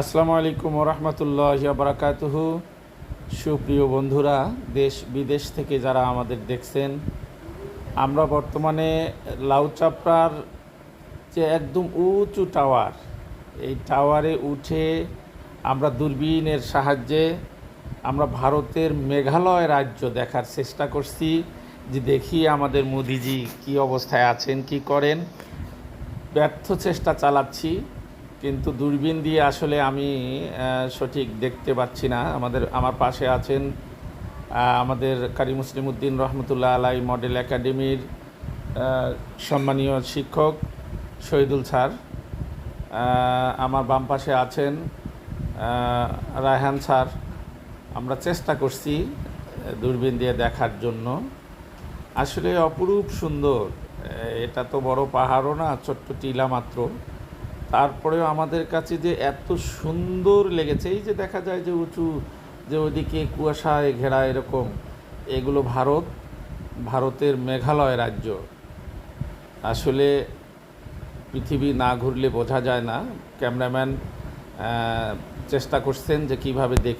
আসসালামু আলাইকুম রহমতুল্লাহ বারাকাতুহু। সুপ্রিয় বন্ধুরা, দেশ বিদেশ থেকে যারা আমাদের দেখছেন, আমরা বর্তমানে লাউচাপড়ার যে একদম উঁচু টাওয়ার, এই টাওয়ারে উঠে আমরা দূরবীনের সাহায্যে আমরা ভারতের মেঘালয় রাজ্য দেখার চেষ্টা করছি যে দেখি আমাদের মোদিজি কি অবস্থায় আছেন, কি করেন। ব্যর্থ চেষ্টা চালাচ্ছি। কিন্তু দূরবীন দিয়ে আসলে আমি সঠিক দেখতে পাচ্ছি না। আমাদের, আমার পাশে আছেন আমাদের কারি মুসলিম উদ্দিন রহমতুল্লাহ আলাই মডেল একাডেমির সম্মানীয় শিক্ষক শহীদুল স্যার আমার বাম পাশে আছেন রায়হান স্যার। আমরা চেষ্টা করছি দূরবীন দিয়ে দেখার জন্য। আসলে অপরূপ সুন্দর এটা তো বড় পাহাড়ও না, ছোট্ট টিলা মাত্র। তারপরেও আমাদের কাছে যে এত সুন্দর লেগেছে, এই যে দেখা যায় যে উঁচু, যে ওইদিকে কুয়াশায় ঘেরা এরকম, এগুলো ভারত, ভারতের মেঘালয় রাজ্য। আসলে পৃথিবী না ঘুরলে বোঝা যায় না। ক্যামেরাম্যান চেষ্টা করছেন যে কীভাবে দেখলে